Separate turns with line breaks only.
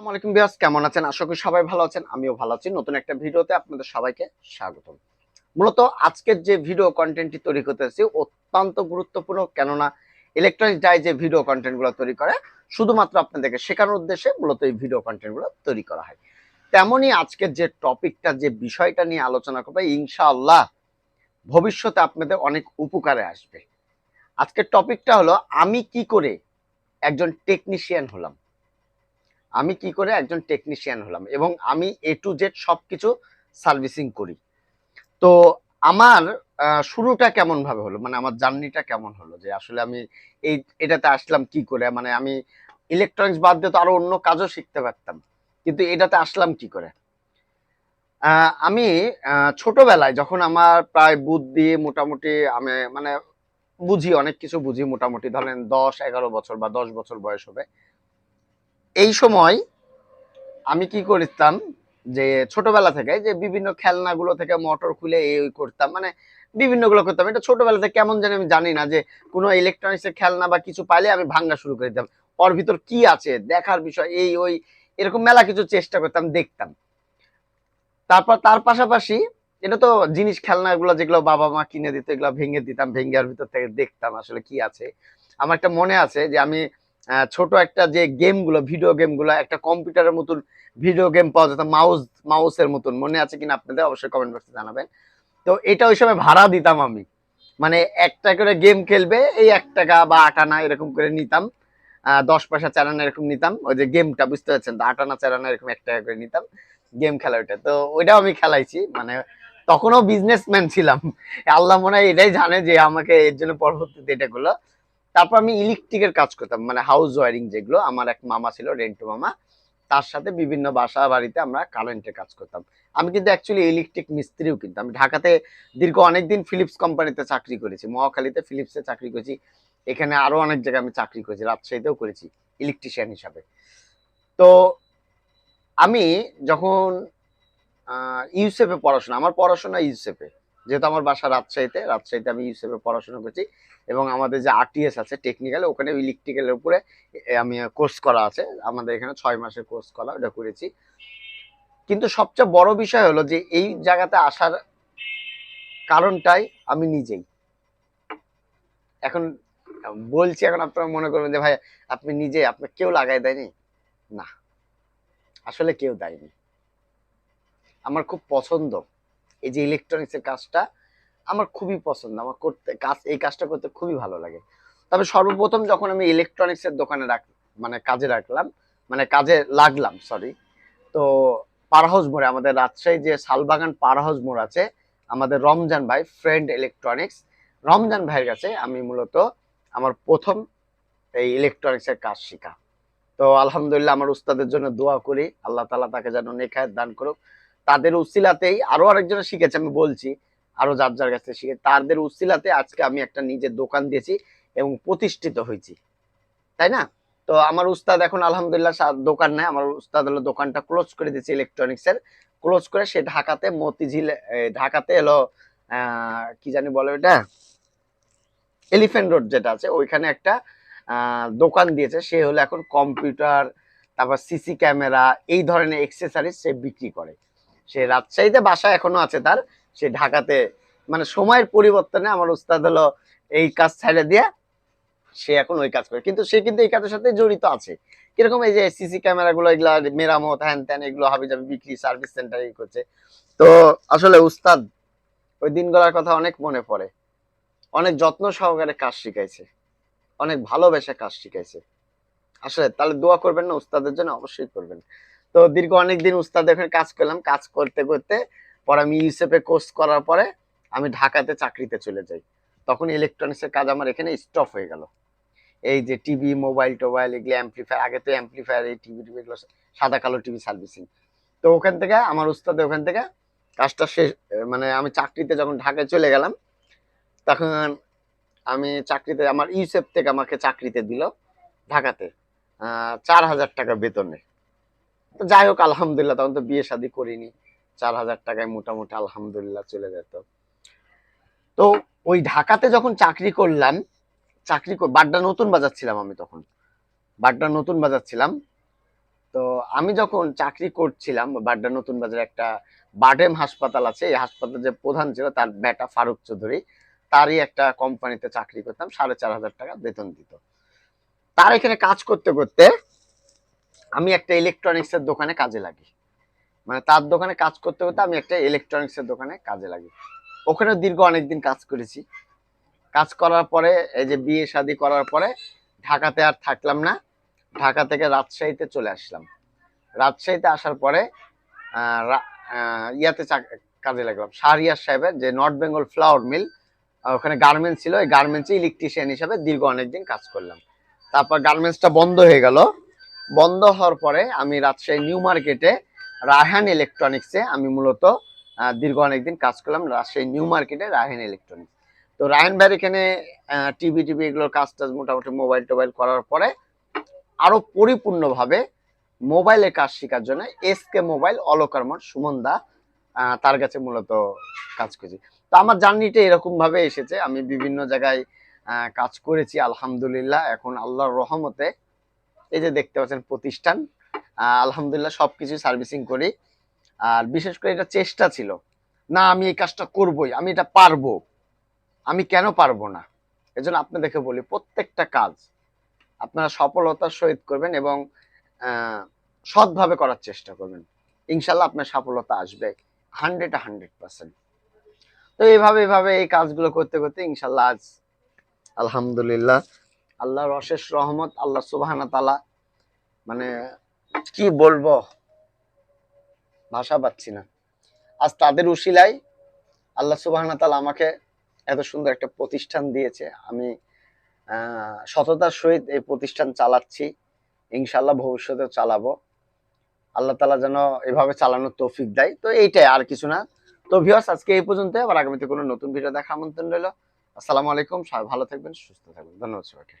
আসসালামু বিয়াস কেমন আছেন? আশা করি সবাই ভালো আছেন, আমিও ভালো আছি। নতুন একটা ভিডিওতে আপনাদের সবাইকে স্বাগতম। মূলত আজকের যে ভিডিও কন্টেন্টটি তৈরি করতেছি অত্যন্ত গুরুত্বপূর্ণ, কেননা ইলেকট্রনিক ডাই যে ভিডিও কন্টেন্টগুলো তৈরি করে, শুধুমাত্র আপনাদেরকে শেখানোর উদ্দেশ্যে মূলত এই ভিডিও কন্টেন্টগুলো তৈরি করা হয়। তেমনই আজকের যে টপিকটা যে বিষয়টা নিয়ে আলোচনা করবে, ইনশাআল্লাহ ভবিষ্যতে আপনাদের অনেক উপকারে আসবে। আজকের টপিকটা হলো, আমি কি করে একজন টেকনিশিয়ান হলাম? আমি কি করে একজন টেকনিশিয়ান হলাম এবং আমি এ টু জেড সবকিছু সার্ভিসিং করি। তো আমার শুরুটা কেমন ভাবে হলো? মানে আমার জার্নিটা কেমন হলো? যে আসলে আমি এই, এটাতে আসলাম কি করে? মানে আমি ইলেকট্রনিক্স বাদ দিয়ে তো আরও অন্য কাজও শিখতে পারতাম, কিন্তু এটাতে আসলাম কি করে? আমি ছোটবেলায় যখন আমার প্রায় বুদ্ধি মোটামুটি আমি মানে বুঝি, অনেক কিছু বুঝি মোটামুটি, ধরেন দশ এগারো বছর বা দশ বছর বয়স হবে এই সময় আমি কি করতাম যে ছোটবেলা থেকে যে বিভিন্ন খেলনাগুলো থেকে মোটর খুলে এই করতাম মানে বিভিন্নগুলো করতাম। এটা ছোটবেলা থেকে কেমন জানি আমি জানি না যে কোনো ইলেকট্রনিক্স এর খেলনা বা কিছু পাইলে আমি ভাঙ্গা শুরু করে দিতাম। ওর ভিতর কি আছে, দেখার বিষয়, এই ওই এরকম মেলা কিছু চেষ্টা করতাম, দেখতাম। তারপর তার পাশাপাশি এটা তো জিনিস খেলনাগুলো যেগুলো বাবা মা কিনে দিত, এগুলো ভেঙে দিতাম, ভেঙে ভিতর থেকে দেখতাম আসলে কি আছে। আমার একটা মনে আছে যে আমি ছোট একটা যে গেমগুলো ভিডিও গেমগুলো একটা কম্পিউটারের মতন ভিডিও গেম পাওয়া যেত মাউস মাউসের মতন। মনে আছে কিনা আপনাদের? অবশ্যই কমেন্ট বক্সে জানাবেন। তো এটা ওই সময় ভাড়া দিতাম আমি। মানে একটা করে গেম খেলবে, এই এক টাকা বা আট আনা এরকম করে নিতাম। দশ পয়সা চার আনা এরকম নিতাম। ওই যে গেমটা বুঝতে পারছেন তো? আট আনা, চার আনা এরকম এক টাকা করে নিতাম গেম খেলা ওইটা। তো ওইটাও আমি খেলাইছি। মানে তখনও বিজনেসম্যান ছিলাম। আল্লাহ মনে হয় এটাই জানে যে আমাকে এর জন্য পরবর্তীতে এটা করল। তারপর আমি ইলেকট্রিকের কাজ করতাম মানে হাউস ওয়ারিং যেগুলো, আমার এক মামা ছিল, রেন্টু মামা। তার সাথে বিভিন্ন বাসা বাড়িতে আমরা কারেন্টের কাজ করতাম। আমি কিন্তু অ্যাকচুয়ালি ইলেকট্রিক মিস্ত্রিও কিন্তু। আমি ঢাকাতে দীর্ঘ অনেকদিন ফিলিপস কোম্পানিতে চাকরি করেছি। মহাখালীতে ফিলিপসে চাকরি করেছি। এখানে আরও অনেক জায়গায় আমি চাকরি করেছি। রাজশাহীতেও করেছি ইলেকট্রিশিয়ান হিসাবে। তো আমি যখন ইউসেফে পড়াশোনা, আমার পড়াশোনা ইউসেফে যেহেতু আমার বাসা রাজশাহীতে রাজশাহীতে আমি ইউসেফে পড়াশোনা করছি এবং আমাদের যে আরটিএস আছে টেকনিক্যাল ওখানে ইলেকট্রিক্যালের উপরে আমি কোর্স করা আছে। আমাদের এখানে ছয় মাসের কোর্স করা, ওটা করেছি। কিন্তু সবচেয়ে বড় বিষয় হলো যে এই জায়গাতে আসার কারণটাই আমি নিজেই। এখন বলছি, এখন আপনারা মনে করবেন যে, ভাই, আপনি নিজে আপনার কেউ লাগাই দেয়নি? না। আসলে কেউ দেয়নি। আমার খুব পছন্দ। এই যে ইলেকট্রনিক্স এর কাজটা আমার খুবই পছন্দ। আমার করতে, কাজ, এই কাজটা করতে খুবই ভালো লাগে। তবে সর্বপ্রথম যখন আমি ইলেকট্রনিক্স এর দোকানে রাখ মানে কাজে রাখলাম মানে কাজে লাগলাম সরি তো পার হাউস মোড়ে, আমাদের রাজশাহী যে শালবাগান পার হাউস মোড় আছে, আমাদের রমজান ভাই ফ্রেন্ড ইলেকট্রনিক্স রমজান ভাইয়ের কাছে আমি মূলত আমার প্রথম এই ইলেকট্রনিক্স এর কাজ শেখা। তো আলহামদুলিল্লাহ, আমার উস্তাদের জন্য দোয়া করি। আল্লাহ তালা তাকে যেন নেখায় দান করুক। তাদের উসিলাতেই আরও আরেকজনে শিখেছে, আমি বলছি, আরও যার যার কাছে শিখে, তাদের উসিলাতে আজকে আমি একটা নিজের দোকান দিয়েছি এবং প্রতিষ্ঠিত হয়েছি। তাই না? তো আমার উস্তাদ এখন আলহামদুলিল্লাহ দোকান নেয় আমার উস্তাদ হলো দোকানটা ক্লোজ করে দিয়েছে ইলেকট্রনিক্স এর। ক্লোজ করে সে ঢাকাতে মতিঝিল ঢাকাতে এলো কি জানি বলে ওটা? এলিফেন্ট রোড যেটা আছে, ওইখানে একটা দোকান দিয়েছে। সে হলো এখন কম্পিউটার তারপর সিসি ক্যামেরা এই ধরনের এক্সেসারিজ সে বিক্রি করে। সে রাজশাহীতে বাসা এখনও আছে তার, সে ঢাকাতে মানে সময়ের পরিবর্তনে আমার উস্তাদ হলো এই কাজ ছেড়ে দিয়ে সে এখন ওই কাজ করে। কিন্তু সে কিন্তু এই কাজের সাথে জড়িত আছে। কীরকম এই যে সিসি ক্যামেরা গুলো, এগুলা মেরামত, হ্যান ত্যান, এগুলো হাবি যাবি বিক্রি, সার্ভিস সেন্টার করছে। তো আসলে উস্তাদ, ওই দিনগুলোর কথা অনেক মনে পড়ে। অনেক যত্ন সহকারে কাজ শিখাইছে। অনেক ভালোবেসে কাজ শিখাইছে। আসলে তাহলে দোয়া করবেন না, উস্তাদের জন্য অবশ্যই করবেন। তো দীর্ঘ অনেক দিন উস্তাদ এখানে কাজ করলাম। কাজ করতে করতে পরে আমি ইউসেফে কোর্স করার পরে আমি ঢাকাতে চাকরিতে চলে যাই। তখন ইলেকট্রনিক্স এর কাজ আমার এখানে স্টপ হয়ে গেল। এই যে টিভি মোবাইল টোবাইল এগুলো অ্যাম্পলিফায়ার আগে তো অ্যাম্পলিফায়ার এই টিভি টিভি এগুলো সাদা কালো টিভি সার্ভিসিং তো ওখান থেকে, আমার উস্তাদ ওখান থেকে কাজটা শেষ মানে আমি চাকরিতে যখন ঢাকায় চলে গেলাম, তখন আমি চাকরিতে, আমার ইউসেফ থেকে আমাকে চাকরিতে দিল ঢাকাতে চার হাজার টাকা বেতনে। তো যাই হোক, আলহামদুলিল্লাহ, তখন তো বিয়ে শাদী করিনি। চার হাজার টাকায় মোটামুটি আলহামদুলিল্লাহ চলে যেত। তো ওই ঢাকাতে যখন চাকরি করলাম, চাকরি কর- বাড্ডা নতুন বাজার ছিলাম আমি তখন। বাড্ডা নতুন বাজার ছিলাম তো আমি যখন চাকরি করছিলাম, বাড্ডা নতুন বাজারে একটা বাডেম হাসপাতাল আছে। এই হাসপাতাল যে প্রধান ছিল, তার বেটা ফারুক চৌধুরী, তারই একটা কোম্পানিতে চাকরি করতাম, সাড়ে চার হাজার টাকা বেতন দিত। তার এখানে কাজ করতে করতে আমি একটা ইলেকট্রনিক্স এর দোকানে কাজে লাগি। মানে তার দোকানে কাজ করতে করতে আমি একটা ইলেকট্রনিক্স এর দোকানে কাজে লাগি। ওখানে দীর্ঘ অনেকদিন কাজ করেছি। কাজ করার পরে, এই যে বিয়ে শাদী করার পরে ঢাকাতে আর থাকলাম না। ঢাকা থেকে রাজশাহীতে চলে আসলাম। রাজশাহীতে আসার পরে ইয়াতে কাজে লাগলাম। শাহরিয়ার সাহেবের যে নর্থ বেঙ্গল ফ্লাওয়ার মিল ওখানে গার্মেন্টস ছিল। ওই গার্মেন্টসে ইলেকট্রিশিয়ান হিসাবে দীর্ঘ অনেকদিন কাজ করলাম। তারপর গার্মেন্টসটা বন্ধ হয়ে গেল। বন্ধ হওয়ার পরে আমি রাজশাহী নিউ মার্কেটে রায়হান ইলেকট্রনিক্সে আমি মূলত দীর্ঘ অনেকদিন কাজ করলাম রাজশাহী নিউ মার্কেটে রায়হান ইলেকট্রনিক্স। তো রায়হান ভাইয়ের এখানে টিভি টিভি এগুলোর কাজ টাজ মোটামুটি মোবাইল টোবাইল করার পরে আরও পরিপূর্ণভাবে মোবাইলের কাজ শেখার জন্য এসকে মোবাইল অলকার মঠ সুমন দা তার কাছে মূলত কাজ করছি। তো আমার জার্নিটা এরকমভাবে এসেছে। আমি বিভিন্ন জায়গায় কাজ করেছি, আলহামদুলিল্লাহ। এখন আল্লাহর রহমতে এই যে দেখতে পাচ্ছেন প্রতিষ্ঠান আলহামদুলিল্লাহ সবকিছু সার্ভিসিং করি। আর বিশেষ করে এটা চেষ্টা ছিল, না, আমি এই কাজটা করবই, আমি এটা পারব। আমি কেন পারব না? এজন্য আপনাদেরকে বলি, প্রত্যেকটা কাজ আপনারা সফলতার সহিত করবেন এবং সৎভাবে করার চেষ্টা করবেন। ইনশাল্লাহ আপনার সফলতা আসবে, হান্ড্রেড হান্ড্রেড পার্সেন্ট। তো এইভাবে এইভাবে এই কাজগুলো করতে করতে ইনশাল্লাহ আজ আলহামদুলিল্লাহ আল্লাহর অশেষ রহমত, আল্লাহ সুবাহানা তালা মানে কি বলব? ভাষা পাচ্ছি না। আজ তাদের উশিলাই আল্লাহ সুবাহানা তালা আমাকে এত সুন্দর একটা প্রতিষ্ঠান দিয়েছে। আমি সততার সহিত এই প্রতিষ্ঠান চালাচ্ছি। ইনশাল্লাহ ভবিষ্যতে চালাবো। আল্লাহ তালা যেন এভাবে চালানোর তৌফিক দেয়। তো এইটাই, আর কিছু না। তো ভিউয়ার্স আজকে এই পর্যন্ত। আবার আগামীতে কোনো নতুন ভিডিও দেখা আমন্ত্রণ রইল। আসসালামু আলাইকুম। সবাই ভালো থাকবেন, সুস্থ থাকবেন। ধন্যবাদ সবাইকে।